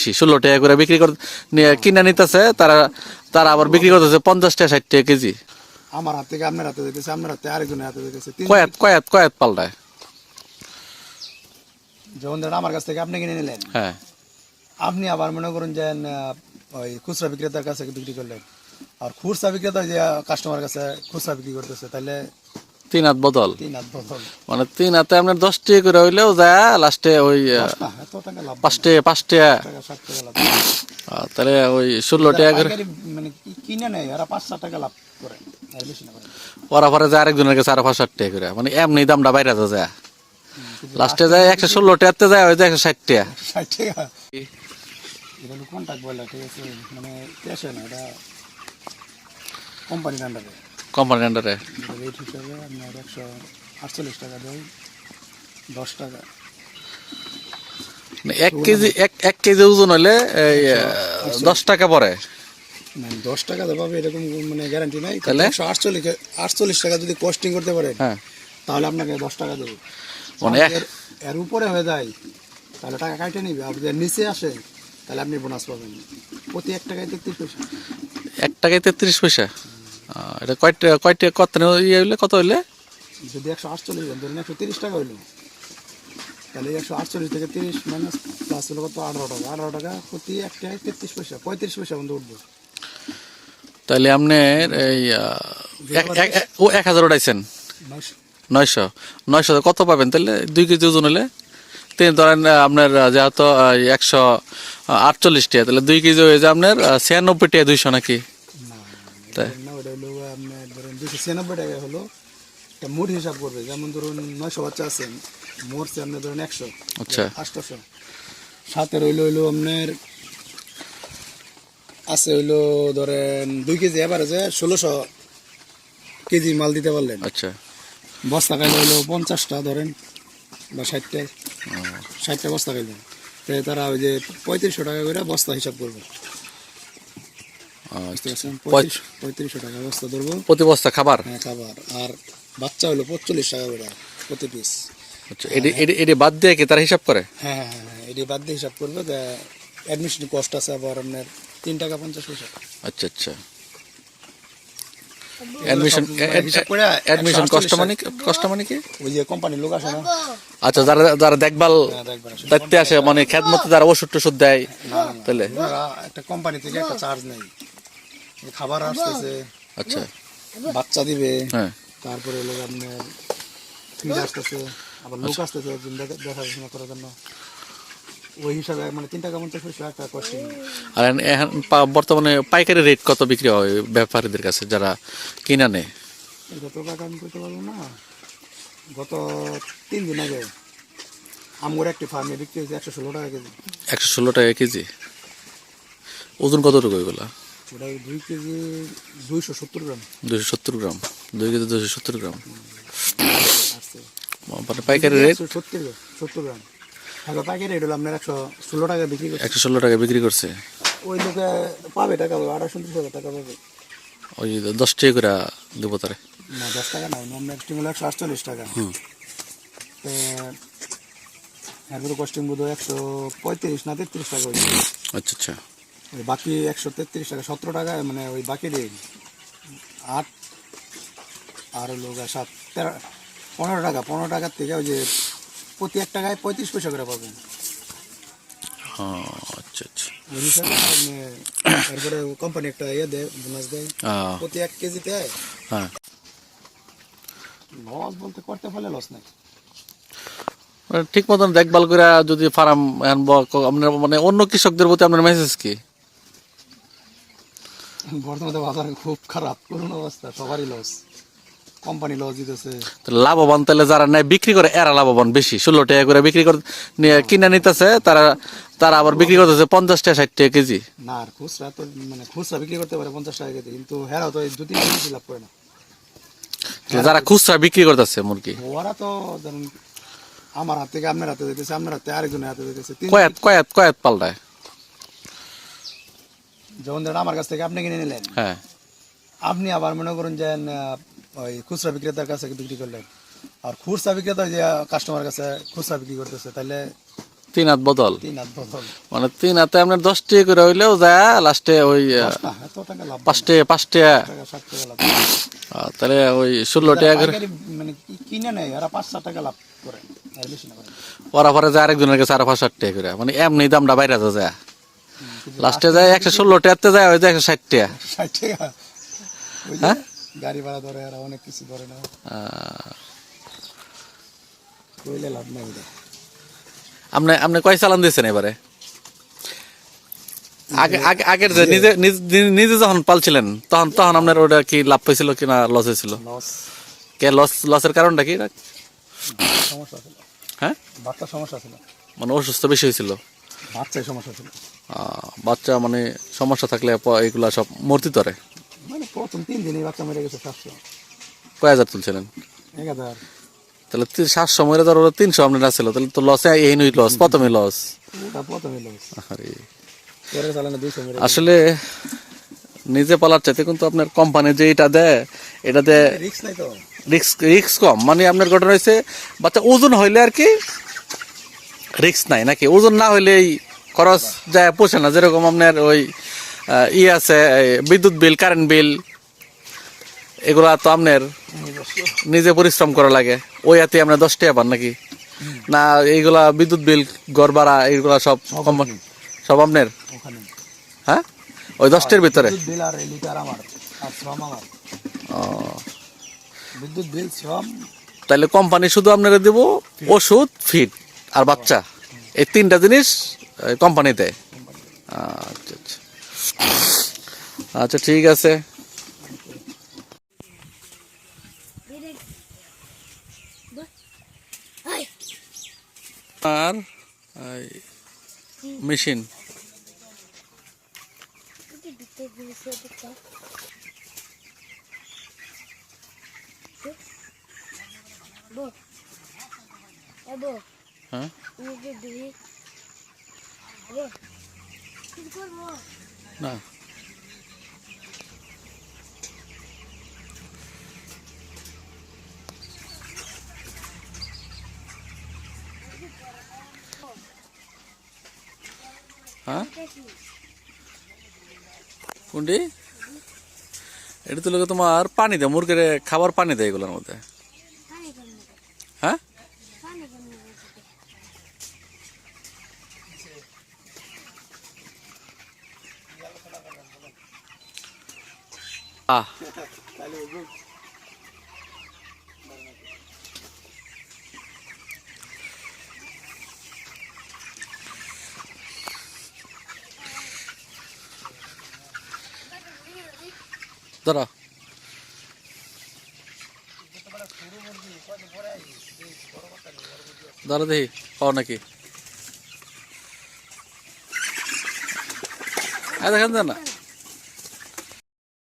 বেশি ষোলো টাকা করে বিক্রি করে কিনে নিতেছে তারা তারা আবার বিক্রি করতেছে পঞ্চাশ টাকা ষাট টাকা কেজি। আমার হাত থেকে আপনার হাতে দিতেছে আপনার হাতে আরেকজনের হাতে তিন কয়াত কয়াত কয়াত পাল্টায়। যখন ধরেন আমার কাছ থেকে আপনি কিনে নিলেন হ্যাঁ। আপনি আবার মনে করুন যে ওই খুচরা বিক্রেতার কাছে বিক্রি করলেন আর খুচরা বিক্রেতা যে কাস্টমার কাছে খুচরা বিক্রি করতেছে তাহলে তিন হাত বদল। মানে তিন হাতে আপনার দশ টাকা করে হইলেও যায় লাস্টে ওই পাঁচ টাকা পাঁচ তাহলে ওই ষোলো টাকা করে মানে করে। ওরা পরে যায় আরেকজনের কাছে আরও পাঁচ ষাট টাকা করে। মানে এমনি দামটা বাইরে যায় লাস্টে যায় একশো ষোলো টাকাতে যায় ওই যে একশো ষাট টাকা। ষাট টাকা। কন্ট্যাক্ট বয়লার ঠিক আছে? মানে ক্যাশে না এটা কোম্পানির আন্ডারে কোম্পানির আন্ডারে রেট হিসাবে আপনার একশো আটচল্লিশ টাকা দেয় দশ টাকা। মানে এক কেজি এক এক কেজি ওজন হলে দশ টাকা পরে মানে দশ টাকা পাবে এরকম মানে গ্যারান্টি নাই। তাহলে? একশো আটচল্লিশ আটচল্লিশ টাকা যদি কস্টিং করতে পারেন হ্যাঁ। তাহলে আপনাকে দশ টাকা দেবে। মানে এর উপরে হয়ে যায় তাহলে টাকা কাটে নিবে। যদি নিচে আসে তাহলে আপনি বোনাস পাবেন। প্রতি এক টাকায় তেত্রিশ পয়সা। এক টাকায় তেত্রিশ পয়সা? এটা কয়টা কয়টা কত ইয়ে হইলে কত হইলে? যদি একশো আটচল্লিশ ধরেন একশো তিরিশ টাকা হইল। তাহলে একশো আটচল্লিশ থেকে তিরিশ মাইনাস প্লাস হলো কত? আঠারো টাকা। আঠারো টাকা প্রতি এক টাকায় তেত্রিশ পয়সা পঁয়ত্রিশ পয়সা বন্ধু উঠবে। তাহলে আপনার এই ও এক হাজার উঠাইছেন? নয়শো। নয়শো। কত পাবেন তাহলে? দুই কেজি ওজন হলে? তিনি ধরেন আপনার যেহেতু একশো আটচল্লিশ টাকা তাহলে দুই কেজি হয়ে যায় আপনার ছিয়ানব্বই টাকা দুইশো নাকি? তাই? না ওটা হলো আপনার ধরেন দুশো ছিয়ানব্বই টাকা হলো একটা মোট হিসাব করবে। যেমন ধরুন নয়শো বাচ্চা আছেন মোটছে আপনার ধরুন একশো আচ্ছা। আটশোশো। সাথে রইল হইল আপনার আছে হইল ধরেন দুই কেজি এভারেজে ষোলোশো কেজি মাল দিতে পারলেন। আচ্ছা। বস্তা খাইলে হইল পঞ্চাশটা ধরেন বা ষাটটা ষাটটা বস্তা খাইলে। তো তারা ওই যে পঁয়ত্রিশশো টাকা করে বস্তা হিসাব করবে। পঁয়ত্রিশশো টাকা বস্তা ধরবো। প্রতি বস্তা খাবার? হ্যাঁ খাবার। আর বাচ্চা হলো পঁচল্লিশ টাকা করে প্রতি পিস আচ্ছা এটি এটি এটি বাদ দিয়ে কি তারা হিসাব করে? হ্যাঁ হ্যাঁ হ্যাঁ হ্যাঁ এটি বাদ দিয়ে হিসাব করবে অ্যাডমিশন কস্ট আছে আবার আপনার তিন টাকা পঞ্চাশ পয়সা। আচ্ছা আচ্ছা। অ্যাডমিশন অ্যাডমিশন কষ্ট মানে কষ্ট মানে কি? ওই যে কোম্পানির লোক আসে না? আচ্ছা যারা যারা দেখভাল হ্যাঁ, আসে। দায়িত্বে আসে মানে খেদমতে যারা ওষুধ টষুধ দেয় তাহলে একটা কোম্পানি থেকে একটা চার্জ নেই খাবার আসতেছে আচ্ছা। বাচ্চা দিবে হ্যাঁ। তারপরে লোক আপনার ফিড আসতেছে আবার লোক আসতেছে একজন দেখাশোনা করার জন্য। ওই হিসাবে মানে তিন টাকা পঞ্চাশ পয়সা একটা কস্টিং। আর এখন- বর্তমানে পাইকারি রেট কত বিক্রি হয় ব্যাপারীদের কাছে যারা কিনা নেয় এটা তো আমি করতে পারব না গত তিন দিন আগে আমগুর একটি ফার্মে বিক্রি হয়েছে একশো ষোলো টাকা কেজি। একশো ষোলো টাকা কেজি? ওজন কতটুকু এগুলো? ওটা দুই কেজি দুইশো সত্তর গ্রাম। দুশো সত্তর গ্রাম। দুই কেজি দুশো সত্তর গ্রাম। মানে পাইকারি রেট সত্তর গ্রাম সত্তর গ্রাম। এখন পাইকারি রেট হলো আপনার একশো ষোলো টাকা বিক্রি করছে। একশো ষোলো টাকা বিক্রি করছে। ওই লোকে পাবে টাকা পাবে আঠাশ উনত্রিশ হাজার টাকা পাবে। ওই দশ টাকা করে দেবো তারে। না দশ টাকা নাই আপনার স্টিম হলো একশো আটচল্লিশ টাকা। হুম। এরপরে কস্টিং বোধ হয় একশো পঁয়ত্রিশ না তেত্রিশ টাকা আচ্ছা আচ্ছা। বাকি একশো তেত্রিশ টাকা সতেরো টাকা মানে ওই বাকি দিয়ে আট আর হলো সাত তেরো পনেরো টাকা পনেরো টাকার থেকে ওই যে প্রতি এক টাকায় পঁয়ত্রিশ পয়সা করে পাবেন। ও, আচ্ছা আচ্ছা। এরপরে কোম্পানি একটা ইয়ে দেয় বোনাস দেয়। প্রতি এক কেজিতে হ্যাঁ। লস বলতে করতে পারলে লস নাই। মানে ঠিক মতন দেখভাল করে যদি ফার্ম আপনার মানে অন্য কৃষকদের প্রতি আপনার মেসেজ কি? বর্তমানে বাজারে খুব খারাপ করুন অবস্থা সবারই লস কোম্পানি লস দিতেছে। লাভবান তাহলে যারা নেয় বিক্রি করে এরা লাভবান বেশি। ষোলো টাকা করে বিক্রি করে কিনে নিতেছে তারা তারা আবার বিক্রি করতেছে পঞ্চাশ টাকা ষাট টাকা কেজি। না আর খুচরা তো মানে খুচরা বিক্রি করতে পারে পঞ্চাশ টাকা কেজি কিন্তু হেরাও তো দু তিন কেজি লাভ করে না। যারা খুচরা বিক্রি করতেছে মুরগি? ওরা তো আমার হাত থেকে আপনার হাতে দিতেছে আপনার হাতে আরেকজনের হাতে দিতেছে কয়াত কয়াত কয়াত পাল্টায়। যখন ধরেন আমার কাছ থেকে আপনি কিনে নিলেন। হ্যাঁ। আপনি আবার মনে করুন যে ওই খুচরা বিক্রেতার কাছে বিক্রি করলেন। আর খুচরা বিক্রেতা যে কাস্টমার কাছে খুচরা বিক্রি করতেছে তাহলে তিন হাত বদল। তিন হাত বদল। মানে তিন হাতে আপনার দশ টাকা করে হইলেও যায় লাস্টে ওই পাঁচ টাকা পাঁচ টাকা। তাহলে ওই ষোলো টাকা করে মানে কিনে নেয়? এরা পাঁচ ষাট টাকা লাভ করে ওরা পরে যায় আরেকজনের কাছে আরও পাঁচ ষাট টাকা করে। মানে এমনি দামটা বাইরে যায় লাস্টে যায় একশো ষোলো টাকাতে যায় ওই যে একশো ষাট টাকা ষাট টাকা হ্যাঁ? গাড়ি ভাড়া ধরে এরা অনেক কিছু ধরে না। কইলে লাভ নাই আপনি আপনি কয় চালান দিয়েছেন এবারে? আগে আগে আগের যে নিজে নিজে যখন পালছিলেন তখন তখন আপনার ওটা কি লাভ পেয়েছিল কি না লস হয়েছিল? কে লস লসের কারণটা কি? হ্যাঁ? সমস্যা ছিল। মানে অসুস্থ বেশি হয়েছিল। বাচ্চায় সমস্যা ছিল। বাচ্চা মানে সমস্যা থাকলে এগুলা সব মূর্তি তরে মানে প্রথম তিন বাচ্চা মেরে গেছে সাতশো। কয় হাজার তুলছিলেন? এক হাজার। তাহলে তি- সাতশো মরে ধর ওরা তিনশো আপনার আসছিল তাহলে তো লসে এই নই লস প্রথমে লস প্রথমে আরে আসলে নিজে পালার চাইতে কিন্তু আপনার কোম্পানি যে এটা দেয় এটাতে তো। রিক্স রিক্স কম। মানে আপনার ঘটনা হয়েছে বাচ্চা ওজন হইলে আর কি রিক্স নাই নাকি? ওজন না হইলে এই খরচ যায় পোষে না। যেরকম আপনার ওই ই আছে বিদ্যুৎ বিল কারেন্ট বিল এগুলা তো আপনার নিজে পরিশ্রম করা লাগে। ওই হাতে আপনার দশ টাকা পান নাকি? না এইগুলা বিদ্যুৎ বিল ঘর ভাড়া এইগুলা সব কোম্পানি সব আপনার? হ্যাঁ? ওই দশটার ভিতরে? তাহলে কোম্পানি শুধু আপনাকে দেব ওষুধ ফিড আর বাচ্চা। এই তিনটা জিনিস কোম্পানি দেয় আচ্ছা আচ্ছা। আচ্ছা ঠিক আছে। আর মেশিন হ্যাঁ? না। হ্যাঁ? কোনটি এটা তো লোকে তোমার পানি দেয়, মুরগির খাবার পানি দেয় এগুলোর মধ্যে পানি কেমন হ্যাঁ পানি কেমন ধরো ধরো দেখি পাও নাকি? দেখেন না।